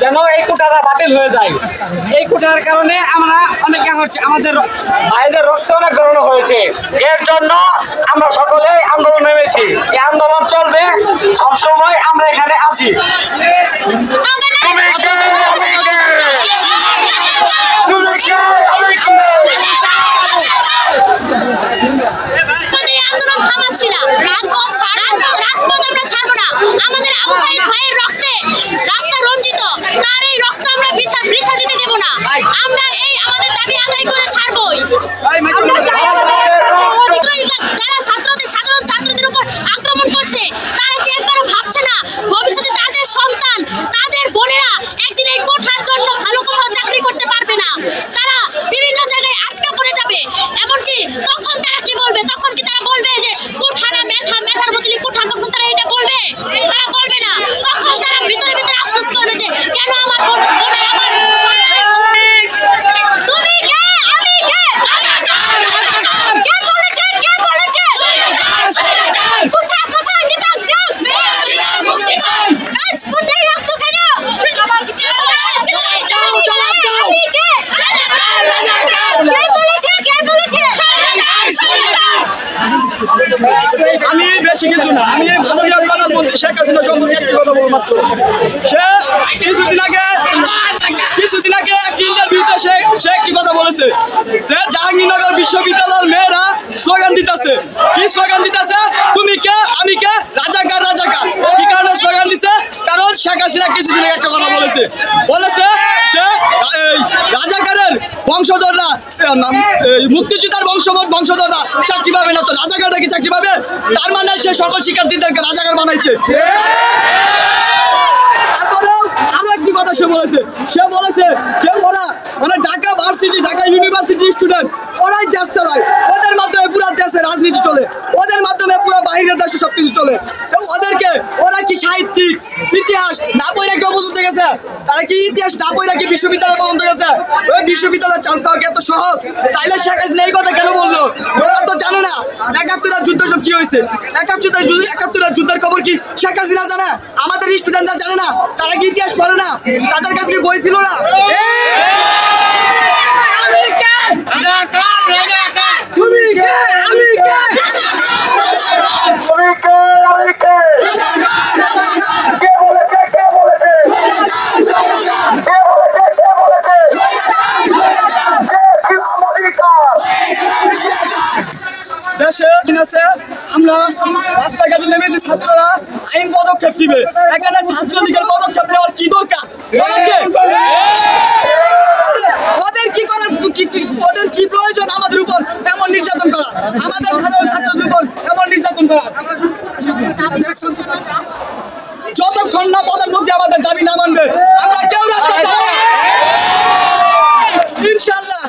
যেন এই কোটাটা বাতিল হয়ে যায়। এই কোটার কারণে আমরা অনেকে আমাদের ভাইদের রক্ত অনেক গরম হয়েছে। এর জন্য আমরা সকলে আন্দোলন নেমেছি। এই আন্দোলন চলবে, সবসময় আমরা এখানে আছি? আমাদের থামাচ্ছি না রাজপথ ছাড় রাজপথ রাজপথ আমরা ছাড়বো না আমাদের আবু সাইদ ভাইয়ের রক্তে রাস্তা রঞ্জিত তার এই রক্ত আমরা বিছা বৃথা দিতে দেব না আমরা এই আমাদের দাবি আদায় করে ছাড়বই আমরা চাই আমাদের একটা ভোট। যারা ছাত্রদের সাধারণ ছাত্রদের উপর আক্রমণ করছে তারা কি একবারও ভাবছে না ভবিষ্যতে তাদের সন্তান তাদের বোনেরা একদিন এই কোঠার জন্য ভালো কোথাও চাকরি করতে পারবে না তারা বিভিন্ন জায়গায় আটকা পড়ে যাবে এমনকি তখন তারা কি বলবে তখন কি তারা বলবে যে কোঠা না মেধা মেধার বদলে কোঠা তখন তারা এটা বলবে তারা বলবে না তখন তারা ভিতরে ভিতরে আফসোস করবে যে কেন আমার বোন বোনের আমার সন্তানের তুমি কে আমি কে কে বলেছে কে বলেছে কোঠা কোথা নিপাক যাও রাজপুতের রক্ত কেন আমি কে কে বলেছে কে বলেছে আমি বেশি কিছু না আমি প্রধানমন্ত্রী শেখ হাসিনা সম্পর্কে একটি কথা বলব মাত্র। কিছুদিন সে সে একটি কথা জাহাঙ্গীরনগর বিশ্ববিদ্যালয়ের মেয়েরা স্লোগান দিতেছে। কি স্লোগান দিতেছে? তুমি কে? আমি কে? রাজাকার রাজাকার। কি কারণে স্লোগান দিছে? কারণ শেখ হাসিনা কিছুদিন আগে একটা কথা বলেছে। বলেছে যে রাজাকারের বংশধররা মুক্তিযোদ্ধার বংশ বংশধররা চাকরি পাবে না। তো রাজাকাররা কি চাকরি পাবে? তার মানে সে সকল শিক্ষার্থীদেরকে রাজাকার বানাইছে। সে বলেছে সে বলেছে, যে ওরা মানে Dhaka varsity, Dhaka university student ওরাই দেশ চালায়। ওদের মাধ্যমে পুরো দেশে রাজনীতি চলে, ওদের মাধ্যমে পুরো বাইরের দেশে সবকিছু চলে। তো ওদেরকে, ওরা কি সাহিত্যিক, ইতিহাস না বইরা কেউ পর্যন্ত গেছে? তারা কি ইতিহাস না বইরা কি বিশ্ববিদ্যালয় পর্যন্ত গেছে? ওই বিশ্ববিদ্যালয়ের চান্স পাওয়া কি এত সহজ? তাইলে শেখ হাসিনা এই কথা কেন বলল ওরা তো জানে না একাত্তরের যুদ্ধ সব কি হয়েছে? একাত্তরের যুদ্ধ একাত্তরের যুদ্ধের খবর কি শেখ হাসিনা জানে? আমাদের স্টুডেন্টরা জানে না? তারা কি ইতিহাস পড়ে না? তাদের কাছে বই ছিল না তুমি কে? আমি কে? কে বলেছে? কে বলেছে? কে বলেছে? কে বলেছে? কে ছিলাম অধিকার? দিন আছে, আমরা রাস্তাঘাটে নেমেছি ছাত্ররা, আইন পদক্ষেপ নিবে। এখানে ছাত্রলীগের পদক্ষেপ নেওয়ার কি দরকার? ওদের কি ওদের কি প্রয়োজন আমাদের উপর? করা? আমাদের উপর করা? আমাদের দাবি না মানবে, আমরা কেউ না। ইনশাল্লাহ